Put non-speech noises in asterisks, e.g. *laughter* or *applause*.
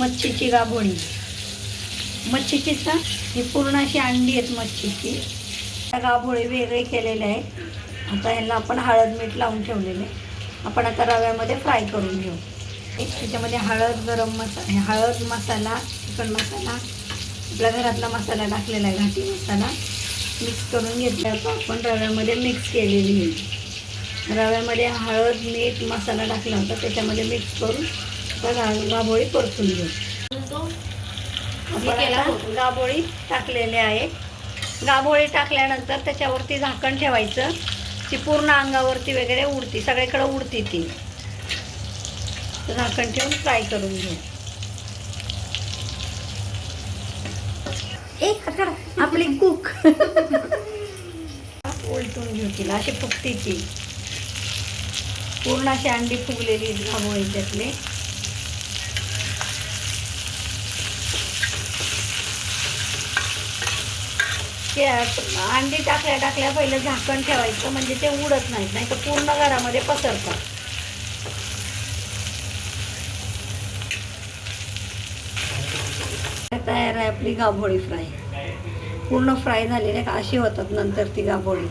मच्छीची गाभोळी. मच्छीचीच ना ही पूर्ण अशी अंडी आहेत मच्छीची. त्या गाभोळी वेगळे केलेले आहेत. आता ह्याला आपण हळद मीठ लावून ठेवलेले. आहे. आपण आता रव्यामध्ये फ्राय करून घेऊ. एक त्याच्यामध्ये हळद गरम मसाला हळद मसाला चिकन मसाला आपल्या घरातला मसाला टाकलेला आहे घाटी मसाला. मिक्स करून घेतला तो आपण रव्यामध्ये मिक्स केलेली आहे. रव्यामध्ये हळद मीठ मसाला टाकला होता. त्याच्यामध्ये मिक्स करून गा- गाभोळी परतून घेऊ. आपण गाभोळी टाकलेले आहे. गाभोळी टाकल्यानंतर त्याच्यावरती झाकण ठेवायचं. ती पूर्ण अंगावरती वगैरे उडती. सगळीकडे उडती ती. झाकण ठेवून फ्राय करून घेऊ. आपली *laughs* कुक उलटून घेऊ तिला. अशी फुगती ती. पूर्ण अशी अंडी फुगलेली घाबोळी त्यातले ते अंडी टाकल्या टाकल्या पहिलं झाकण ठेवायचं म्हणजे ते उडत नाहीत नाही तर पूर्ण घरामध्ये पसरतात. तयार आहे आपली गाभोळी फ्राय. पूर्ण फ्राय झालेली आहे का अशी होतात नंतर ती गाभोळी.